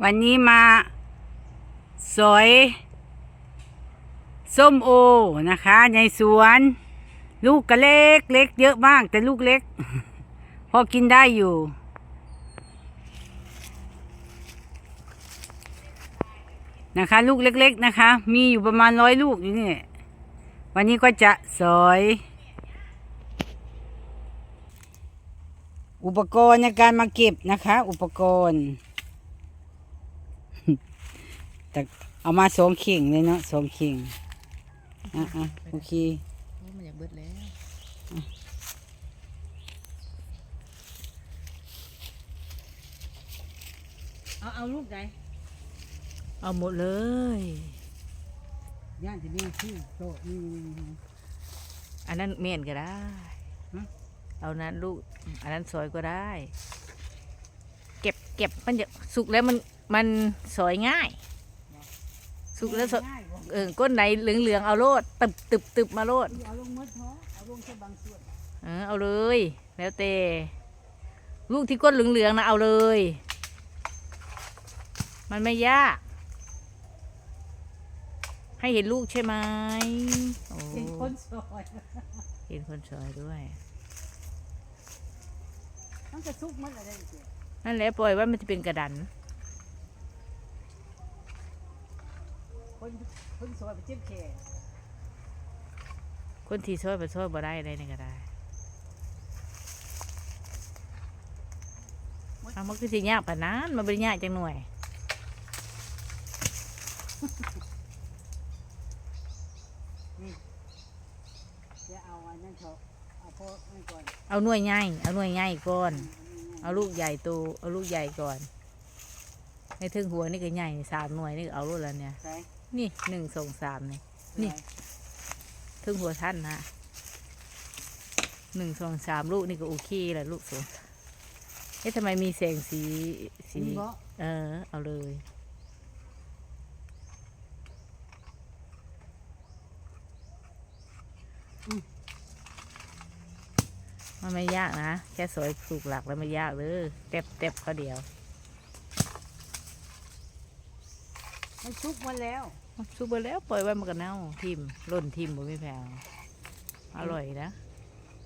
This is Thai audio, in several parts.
วันนี้มา สอยส้มโอนะคะ ในสวน ลูกก็เล็กเล็กเยอะมาก แต่ลูกเล็ก พอกินได้อยู่ นะคะ ลูกเล็ก ๆ นะคะ มีอยู่ประมาณร้อยลูกอยู่นี่วันนี้ก็จะสอย อุปกรณ์ในการมาเก็บนะคะ อุปกรณ์ แต่เอามาสองเข่งเลยเนาะสองเข่งอะอะโอเคโอ้มันอยากเบิดแล้วเอาเอาลูกไหนเอาหมดเลยย่านจะมีชื่อโตะนี่อันนั้นเมียนก็ได้ฮะเอานั้นลูกอันนั้นซอยก็ได้ เก็บเก็บมันจะสุกแล้วมัน มันซอยง่าย สุกแล้วซอยง่ายบ่เออก้นไหนเหลืองเหลืองๆเอาโลดตึบตึบตึบมาโลด เอาลงมดท้อเอาลงแค่บางส่วนเออเอาเลย แล้วแต่ลูกที่ก้นเหลืองเหลืองๆนะเอาเลย มันไม่ยาก ให้เห็นลูกใช่ไหมโอ้เป็นคนซอยเห็นคนซอยด้วย มันจะซุกมันอะไรอีกเนี่ยนั่นแหละปล่อยว่ามันจะเป็นกระดัน คนคนซอยไปเจ็บแขนคนที่ซอยไปซอยบ่ได้อะไรนี่ก็ได้เอามันคือสิยากปานนั้นมันเป็นยากจังหน่วยจะเอาอันนั้นเถอะเอาพอนั่นก่อนเอาหน่วยใหญ่เอาหน่วยใหญ่ก่อน เอาลูกใหญ่โตเอาลูกใหญ่ก่อนในถึงหัวนี่ก็ใหญ่นี่สามหน่วยนี่ก็เอาลูกแล้วเนี่ยใส่ นี่หนึ่งสองสามนี่นี่ถึงหัวท่านนะหนึ่งสองสามลูกนี่ก็โอเคแหละลูกสวยเอ๊ะทำไมมีแสงสีสีนี่บ่เออ เอาเลยมันไม่ยากนะ แค่สวยถูกหลักแล้วไม่ยากเลยเต็บเต็บเขาเดียว มันซุกมันแล้วซุปไปแล้วปล่อยไว้มันก็เน่าทิมหล่นทิมบ่ไม่แพงอร่อยนะ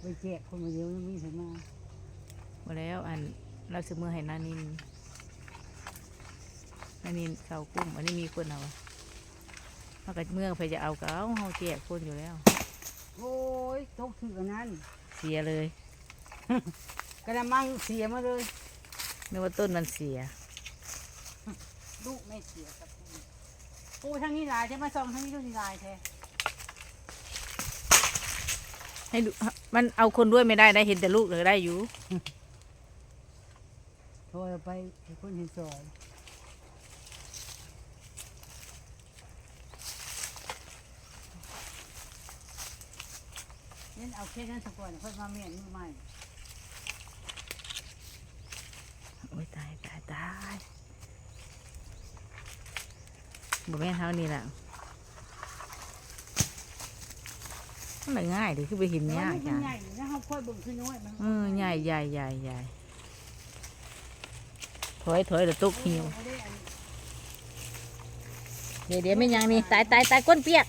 ไปแจกคนมาเดียวมีถึงมามาแล้วอันเราซื้อมือให้นานินนานินเขากุ้มอันนี้มีคนเอาอะถ้าเกิดเมื่อไปจะเอาก็เอาเขาแจกคนอยู่แล้ว โอ้ยตกถืออันนั้นเสียเลยกระมังเสียมาเลยนึกว่าต้นมันเสียลูกไม่เสียกับปู ปูทางนี้ลายใช่ไหมซองทางนี้ดูนี่ลายแท้ให้ดูมันเอาคนด้วยไม่ได้ได้เห็นแต่ลูกเลยได้อยู่โทรไปให้คนเห็นซอยเล่นเอาแค่นั้นสักก่อนค่อยมาเมียนมือใหม่โอ้ยตายตายตาย บ่แม่นเท่านี้แหละมันง่ายดิคือไปหินแต่ว่ายากลูกมัจ้ะนใหญ่อยู่นะเขาค่อยเบิ่งขึ้นน้อยมันเออใหญ่ใหญ่ใหญ่ใหญ่ถอยถอยเดี๋ยวตกหิวเอาได้อันนี้เดี๋ยวเดี๋ยวไม่ยังนี่ตายตายตายก้นเปียก